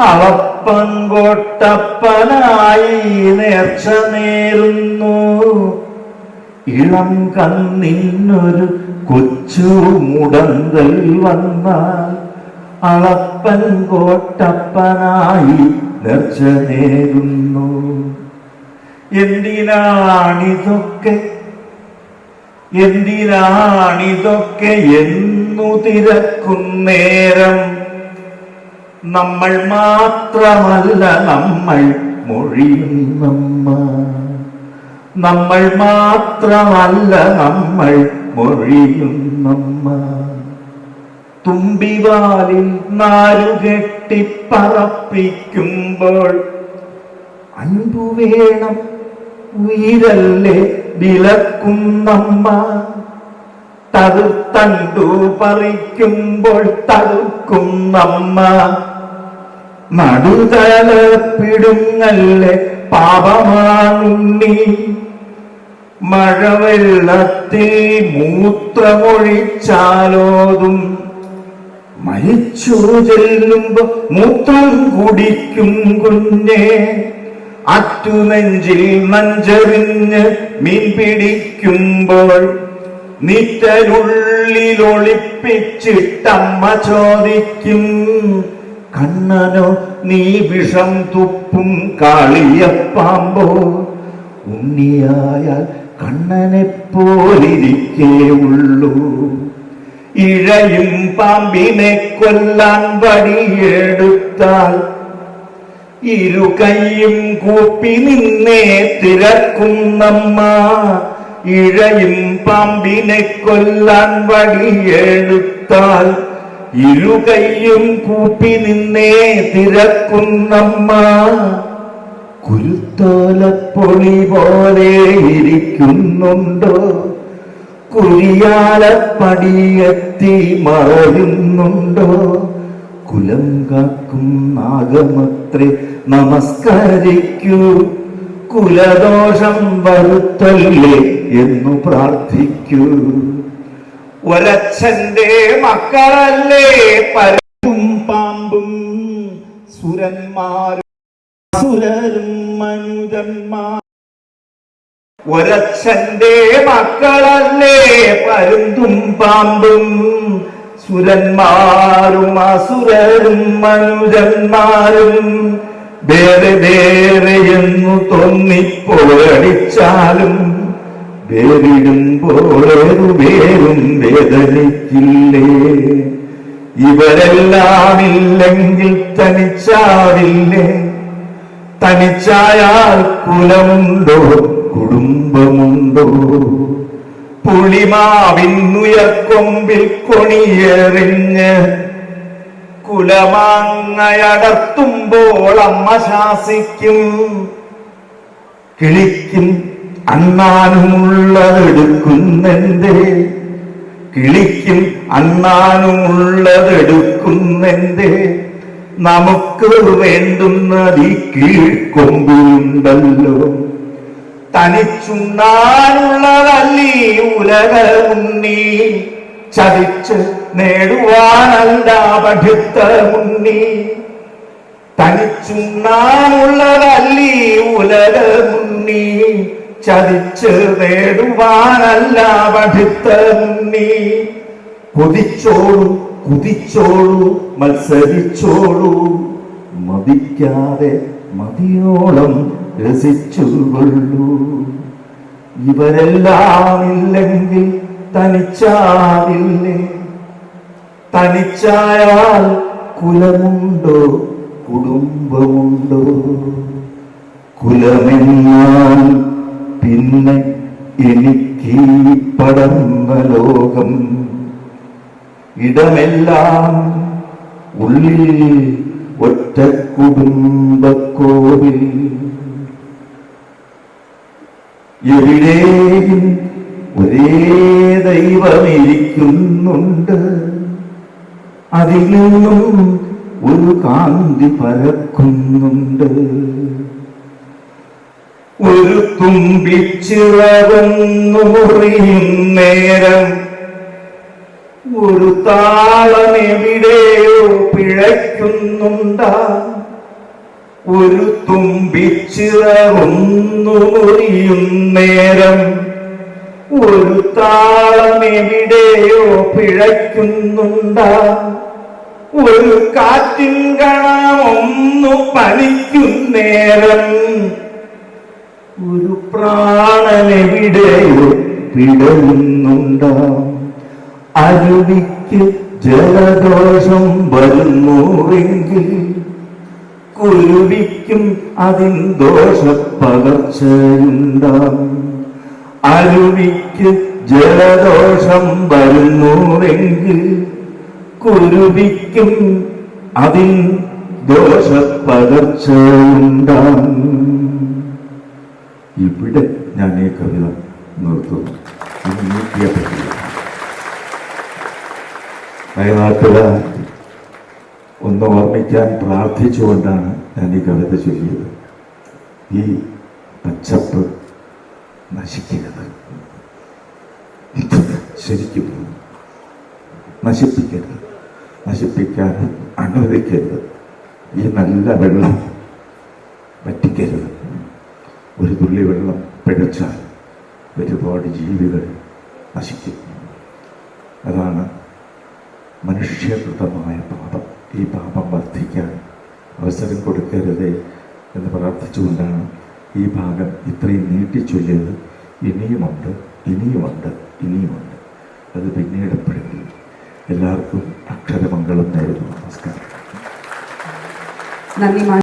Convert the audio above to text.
അളപ്പൻകൊട്ടപ്പനായി നേർച്ച നേരുന്നു. ഇളം കന്നിന്നൊരു കൊച്ചു മുടന്തൽ വന്നാൽ അളപ്പൻ കോട്ടപ്പനായി നേർച്ച നേരുന്നു. എന്തിനാണിതൊക്കെ? എന്തിനാണിതൊക്കെ എന്നു തിരക്കുന്നേരം നമ്മൾ മാത്രമല്ല നമ്മൾ മൊഴിയുന്നമ്മ നമ്മൾ മാത്രമല്ല നമ്മൾ മൊഴിയുന്നമ്മ തുമ്പിവാലിൽ നാലുകെട്ടിപ്പറപ്പിക്കുമ്പോൾ അൻപു വേണം ഉയരല്ലേ വിലക്കുന്നമ്മ തടുത്തണ്ടു പറിക്കുമ്പോൾ തടുക്കുന്നമ്മ നടുതല പിടുങ്ങല്ലേ പാപമാണുണ്ണി മഴവെള്ളത്തിൽ മൂത്രമൊഴിച്ചാലോതും. മരിച്ചു ചെല്ലുമ്പോ മൂത്രം കുടിക്കും കുഞ്ഞെ. അറ്റുനെഞ്ചിൽ നഞ്ചെറിഞ്ഞ് മീൻ പിടിക്കുമ്പോൾ നിറ്റരുള്ളിലൊളിപ്പിച്ചിട്ടമ്മ ചോദിക്കും. കണ്ണനോ നീ വിഷം തുപ്പും കാളിയപ്പാമ്പോ ഉണ്ണിയായാൽ കണ്ണനെ പോലിരിക്കേ ഉള്ളൂ ഇഴയും പാമ്പിനെ കൊല്ലാൻ വടിയെടുത്താൽ ഇരു കൈയും കൂപ്പി നിന്നേ തിരക്കുന്നമ്മ ഇഴയും പാമ്പിനെ കൊല്ലാൻ വടിയെടുത്താൽ ഇരു കൈയും കൂപ്പി നിന്നേ തിരക്കുന്നമ്മ. കുരുത്തോലപ്പൊളി പോലെ ഇരിക്കുന്നുണ്ടോ? കുരിയാലപ്പടിയെത്തി മറയുന്നുണ്ടോ? കുലം കാക്കും നാഗമത്രേ നമസ്കരിക്കൂ. കുലദോഷം വരുത്തല്ലേ എന്നു പ്രാർത്ഥിക്കൂ. ഒരച്ഛന്റെ മക്കളല്ലേ പരും പാമ്പും. സുരന്മാരും സുരരും മനുജന്മാർ. ഒരച്ഛന്റെ മക്കളല്ലേ പരുന്തും പാമ്പും. സുരന്മാരും അസുരരും മനുജന്മാരും. വേറെ വേറെ എന്നു തോന്നിപ്പോഴടിച്ചാലും വേറിടുമ്പോഴേറു വേറും വേദനിക്കില്ലേ ഇവരെല്ലാം ഇല്ലെങ്കിൽ തനിച്ചാവില്ലേ? തനിച്ചായാൽ കുലമുണ്ടോ? കുടുംബമുണ്ടോ? പുളിമാവിന്നുയർക്കൊമ്പിൽ കൊണിയെറിഞ്ഞ് കുലമാങ്ങയടർത്തുമ്പോൾ അമ്മ ശാസിക്കും. കിളിക്കും അണ്ണാനുമുള്ളതെടുക്കുന്നെന്തേ? കിളിക്കും അണ്ണാനുമുള്ളതെടുക്കുന്നെന്തേ? നമുക്ക് വേണ്ടുന്നത് ഈ കീഴ്ക്കൊമ്പിലുണ്ടല്ലോ തനിച്ചുണ്ണാനുള്ളതല്ലീ ഉലകമുണ്ണി? ചതിച്ച് നേടുവാനല്ല പഠിത്ത മുണ്ണി തനിച്ചുണ്ണാനുള്ളതല്ലീ ചതിച്ച് നേടുവാനല്ല പഠിത്ത മുണ്ണി കൊതിച്ചോളൂ കുതിച്ചോളൂ മത്സരിച്ചോളൂ. മതിക്കാതെ മതിയോളം രസിച്ചുകൊള്ളൂ. ഇവരെല്ലാം ഇല്ലെങ്കിൽ തനിച്ചാവില്ലേ? തനിച്ചായാൽ കുലമുണ്ടോ കുടുംബമുണ്ടോ? കുലമെന്നാൽ പിന്നെ എനിക്ക് പടർന്ന ലോകം ഇടമെല്ലാം ഉള്ളിൽ ഒറ്റ കുടുംബക്കോവിൽ. എവിടെയും ഒരേ ദൈവമിരിക്കുന്നുണ്ട്. നിന്നും ഒരു കാന്തി പരക്കുന്നുണ്ട്. ഒരു തുമ്പിച്ചിറകുന്നു മുറിയും നേരം. ഒരു താളമെവിടെയോ പിഴയ്ക്കുന്നുണ്ട. ഒരു തുമ്പിച്ചിറൊന്നു മുറിയും നേരം. ഒരു താളമെവിടെയോ പിഴയ്ക്കുന്നുണ്ടാ. ഒരു കാറ്റിൻ കണമൊന്നു പനിക്കുന്നേരം ഒരു പ്രാണനെവിടെയോ പിടയുന്നുണ്ടാം അരുവിക്ക് ജലദോഷം വരുന്നുവെങ്കിൽ കുരുവിക്കും അതിൻ ദോഷപ്പകർച്ചയുണ്ടാം? അരുവിക്ക് ജലദോഷം വരുന്നുവെങ്കിൽ കുരുവിക്കും അതിൻ ദോഷപ്പകർച്ചയുണ്ടാം? ഇവിടെ ഞാൻ ഈ കവിത നിർത്തുന്നു. ഇനി നീക്കിയ ഒന്ന് ഓർമ്മിക്കാൻ പ്രാർത്ഥിച്ചുകൊണ്ടാണ് ഞാൻ ഈ കവിത ചൊല്ലിയത്. ഈ പച്ചപ്പ് നശിക്കരുത്. ശരിക്കും നശിപ്പിക്കരുത്. നശിപ്പിക്കാൻ അനുവദിക്കരുത്. ഈ നല്ല വെള്ളം വറ്റിക്കരുത്. ഒരു തുള്ളി വെള്ളം പിഴച്ചാൽ ഒരുപാട് ജീവികൾ നശിക്കും. അതാണ് മനുഷ്യകൃതമായ പാപം. ഈ പാപം വർദ്ധിക്കാൻ അവസരം കൊടുക്കരുതേ എന്ന് പ്രാർത്ഥിച്ചുകൊണ്ടാണ് ഈ ഭാഗം ഇത്രയും നീട്ടിച്ചൊല്ലിയത്. ഇനിയുമുണ്ട് ഇനിയുമുണ്ട് ഇനിയുമുണ്ട്. അത് പിന്നീട് എപ്പോഴെങ്കിലും എല്ലാവർക്കും അക്ഷരമംഗളം നേരുന്നു. നമസ്കാരം. നന്ദി